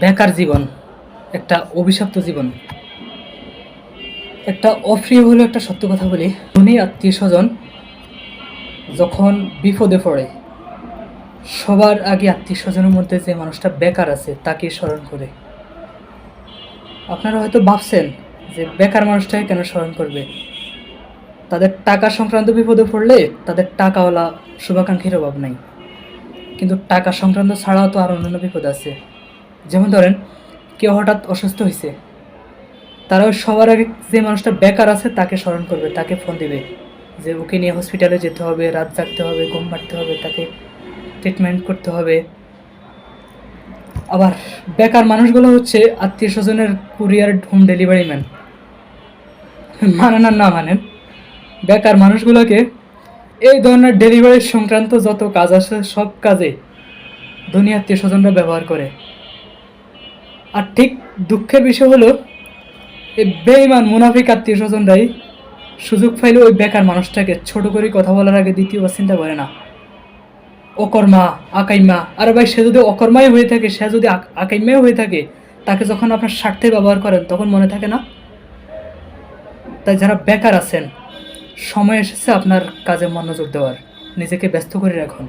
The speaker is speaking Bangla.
বেকার জীবন, একটা অভিশপ্ত জীবন। একটা অপ্রিয় হলেও একটা সত্য কথা বলি উনি আত্মীয় স্বজন যখন বিপদে পড়ে, সবার আগে আত্মীয় স্বজনের মধ্যে যে মানুষটা বেকার আছে, তাকে স্মরণ করে। আপনারা হয়তো ভাবছেন যে বেকার মানুষটাকে কেন স্মরণ করবে? তাদের টাকা সংক্রান্ত বিপদে পড়লে তাদের টাকাওয়ালা শুভাকাঙ্ক্ষীর অভাব নাই। কিন্তু টাকা সংক্রান্ত ছাড়াও তো আর অন্যান্য বিপদ আছে। যেমন ধরেন, কেউ হঠাৎ অসুস্থ হয়েছে তারাও সবার আগে যে মানুষটা বেকার আছে তাকে স্মরণ করবে, তাকে ফোন দিবে। যে ওকে নিয়ে হসপিটালে যেতে হবে, রাত জাগতে হবে, ঘুম পাড়তে হবে, তাকে ট্রিটমেন্ট করতে হবে। আবার বেকার মানুষগুলো হচ্ছে আত্মীয় স্বজনের কুরিয়ার হোম ডেলিভারি ম্যান মানেন আর না মানেন বেকার মানুষগুলোকে এই ধরনের ডেলিভারি সংক্রান্ত যত কাজ আছে, সব কাজে ধনী আত্মীয় স্বজনরা ব্যবহার করে। আর ঠিক দুঃখের বিষয় হলো বেইমান মুনাফিক আত্মীয় স্বজনরাই সুযোগ পাইলে ওই বেকার মানুষটাকে ছোট করে কথা বলার আগে দ্বিতীয়বার চিন্তা করে না। অকর্মা, আকাইমা, আরে ভাই, সে যদি অকর্মাই হয়ে থাকে, সে যদি আক- আকাইমাই হয়ে থাকে, তাকে যখন আপনার স্বার্থে ব্যবহার করেন, তখন মনে থাকে না? তাই যারা বেকার আছেন, সময় এসেছে আপনার কাজে মনোযোগ দেওয়ার। নিজেকে ব্যস্ত করে রাখুন।